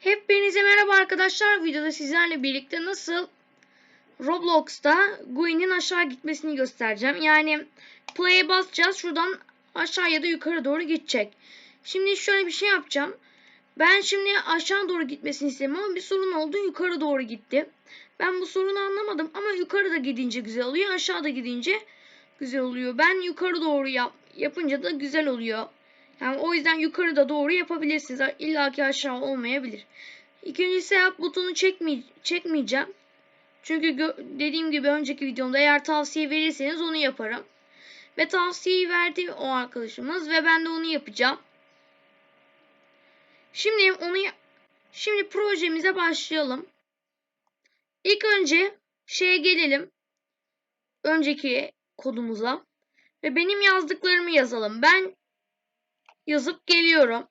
Hepinize merhaba arkadaşlar. Videoda sizlerle birlikte nasıl Roblox'ta Gwen'in aşağı gitmesini göstereceğim. Yani play'e basacağız. Şuradan aşağı ya da yukarı doğru gidecek. Şimdi şöyle bir şey yapacağım. Ben şimdi aşağı doğru gitmesini istedim ama bir sorun oldu. Yukarı doğru gitti. Ben bu sorunu anlamadım ama yukarıda gidince güzel oluyor. Aşağıda gidince güzel oluyor. Ben yukarı doğru yap yapınca da güzel oluyor. Yani o yüzden yukarıda doğru yapabilirsiniz. İlla ki aşağı olmayabilir. İkincisi yap butonu çekmey çekmeyeceğim. Çünkü dediğim gibi önceki videomda eğer tavsiye verirseniz onu yaparım. Ve tavsiyeyi verdi o arkadaşımız ve ben de onu yapacağım. Şimdi onu şimdi projemize başlayalım. İlk önce şeye gelelim. Önceki kodumuza. Ve benim yazdıklarımı yazalım. Ben yazıp geliyorum.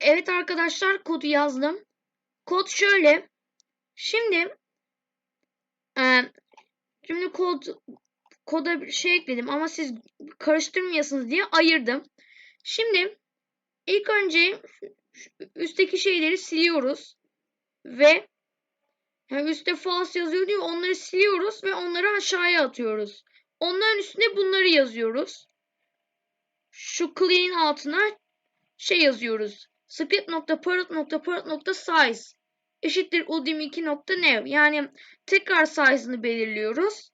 Evet arkadaşlar kodu yazdım. Kod şöyle. Şimdi e, şimdi kod koda bir şey ekledim ama siz karıştırmayasınız diye ayırdım. Şimdi ilk önce üstteki şeyleri siliyoruz ve yani üstte false yazıyor diyor onları siliyoruz ve onları aşağıya atıyoruz. Onların üstüne bunları yazıyoruz şu clean altına şey yazıyoruz. script.parrot.parrot.size eşittir udim2.new yani tekrar size'ını belirliyoruz.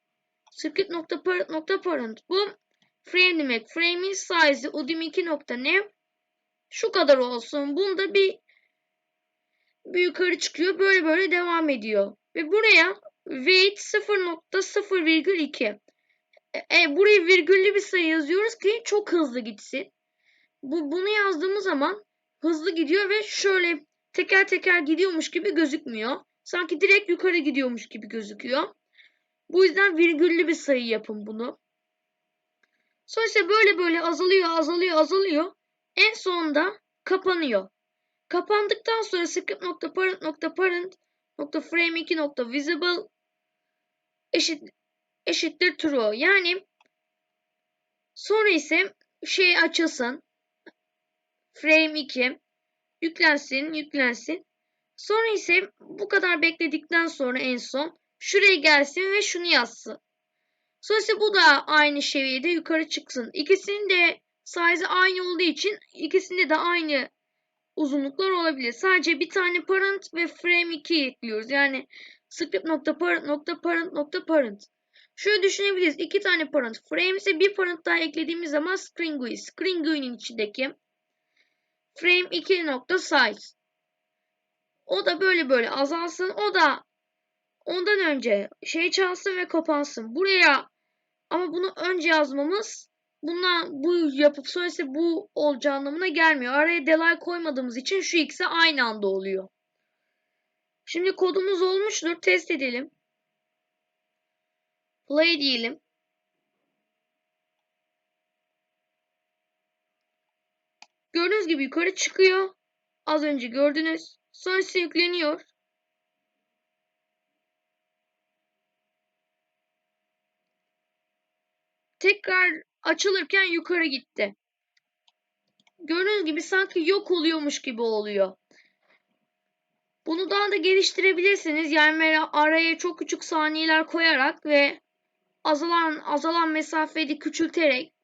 script.parrot.parent bu frame demek. Frame'in size'ı udim2.new şu kadar olsun. Bunda bir bir yukarı çıkıyor. Böyle böyle devam ediyor. Ve buraya weight 0.0,2 e, buraya virgüllü bir sayı yazıyoruz ki çok hızlı gitsin. Bu, bunu yazdığımız zaman hızlı gidiyor ve şöyle teker teker gidiyormuş gibi gözükmüyor. Sanki direkt yukarı gidiyormuş gibi gözüküyor. Bu yüzden virgüllü bir sayı yapın bunu. Sonra ise böyle böyle azalıyor, azalıyor, azalıyor. En sonunda kapanıyor. Kapandıktan sonra script.parent.parent.frame2.visible eşit eşittir true. Yani sonra ise şey açılsın. Frame 2 yüklensin, yüklensin. Sonra ise bu kadar bekledikten sonra en son şuraya gelsin ve şunu yazsın. Sonra ise bu da aynı seviyede yukarı çıksın. İkisinin de size aynı olduğu için ikisinde de aynı uzunluklar olabilir. Sadece bir tane parent ve frame 2 ekliyoruz. Yani script.parent.parent.parent. Şöyle düşünebiliriz. İki tane parent. Frame ise bir parent daha eklediğimiz zaman string GUI. String GUI'nin içindeki frame 2 nokta size. O da böyle böyle azalsın. O da ondan önce şey çalsın ve kapansın. Buraya ama bunu önce yazmamız bundan bu yapıp sonrası bu olacağı anlamına gelmiyor. Araya delay koymadığımız için şu ikisi aynı anda oluyor. Şimdi kodumuz olmuştur. Test edelim. Play diyelim. Gördüğünüz gibi yukarı çıkıyor. Az önce gördünüz. Sonra yükleniyor. Tekrar açılırken yukarı gitti. Gördüğünüz gibi sanki yok oluyormuş gibi oluyor. Bunu daha da geliştirebilirsiniz. Yani araya çok küçük saniyeler koyarak ve azalan azalan mesafeyi küçülterek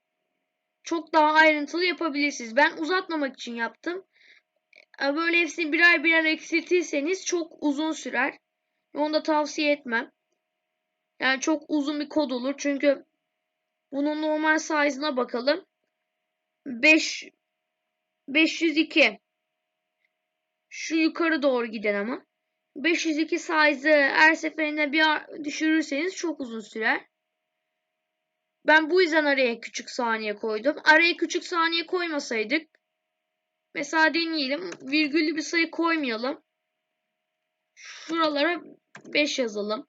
çok daha ayrıntılı yapabilirsiniz. Ben uzatmamak için yaptım. E, böyle hepsini birer birer eksiltirseniz çok uzun sürer. Onu da tavsiye etmem. Yani çok uzun bir kod olur. Çünkü bunun normal size'ına bakalım. 5 502 şu yukarı doğru giden ama. 502 size'ı her seferinde bir düşürürseniz çok uzun sürer. Ben bu yüzden araya küçük saniye koydum. Araya küçük saniye koymasaydık mesela deneyelim. Virgüllü bir sayı koymayalım. Şuralara 5 yazalım.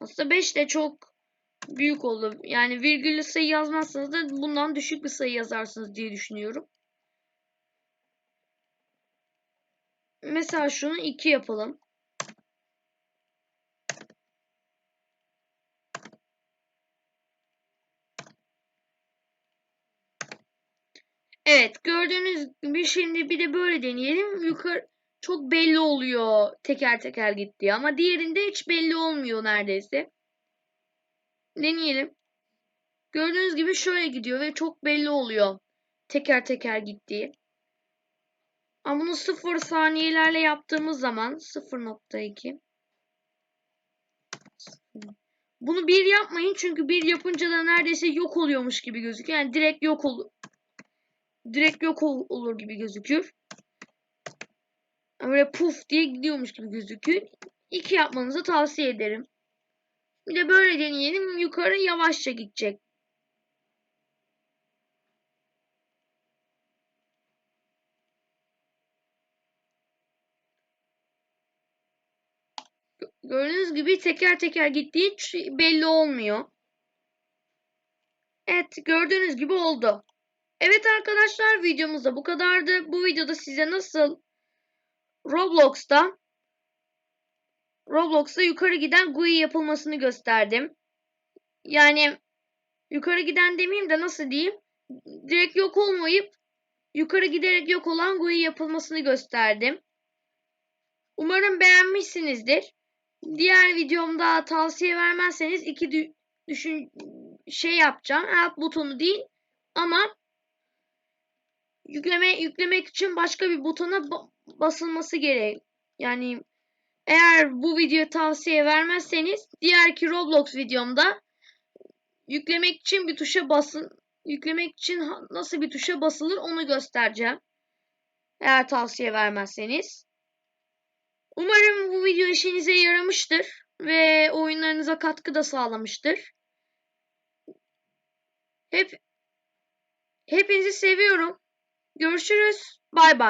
Aslında 5 de çok büyük oldu. Yani virgüllü sayı yazmazsanız da bundan düşük bir sayı yazarsınız diye düşünüyorum. Mesela şunu 2 yapalım. Evet gördüğünüz gibi şimdi bir de böyle deneyelim. Yukarı çok belli oluyor teker teker gitti ama diğerinde hiç belli olmuyor neredeyse. Deneyelim. Gördüğünüz gibi şöyle gidiyor ve çok belli oluyor teker teker gittiği. Ama bunu sıfır saniyelerle yaptığımız zaman 0.2 bunu bir yapmayın çünkü bir yapınca da neredeyse yok oluyormuş gibi gözüküyor. Yani direkt yok olur. Direkt yok ol olur gibi gözükür. Böyle puf diye gidiyormuş gibi gözüküyor. İki yapmanızı tavsiye ederim. Bir de böyle deneyelim. Yukarı yavaşça gidecek. Gördüğünüz gibi teker teker gittiği belli olmuyor. Evet gördüğünüz gibi oldu. Evet arkadaşlar videomuz da bu kadardı. Bu videoda size nasıl Roblox'ta Roblox'ta yukarı giden GUI yapılmasını gösterdim. Yani yukarı giden demeyeyim de nasıl diyeyim? Direkt yok olmayıp yukarı giderek yok olan GUI yapılmasını gösterdim. Umarım beğenmişsinizdir. Diğer videomda tavsiye vermezseniz iki düşün şey yapacağım. Help butonu değil ama yükleme yüklemek için başka bir butona basılması gerek. Yani eğer bu video tavsiye vermezseniz diğerki Roblox videomda yüklemek için bir tuşa basın yüklemek için nasıl bir tuşa basılır onu göstereceğim. Eğer tavsiye vermezseniz. Umarım bu video işinize yaramıştır ve oyunlarınıza katkı da sağlamıştır. Hep hepinizi seviyorum. Görüşürüz. Bay bay.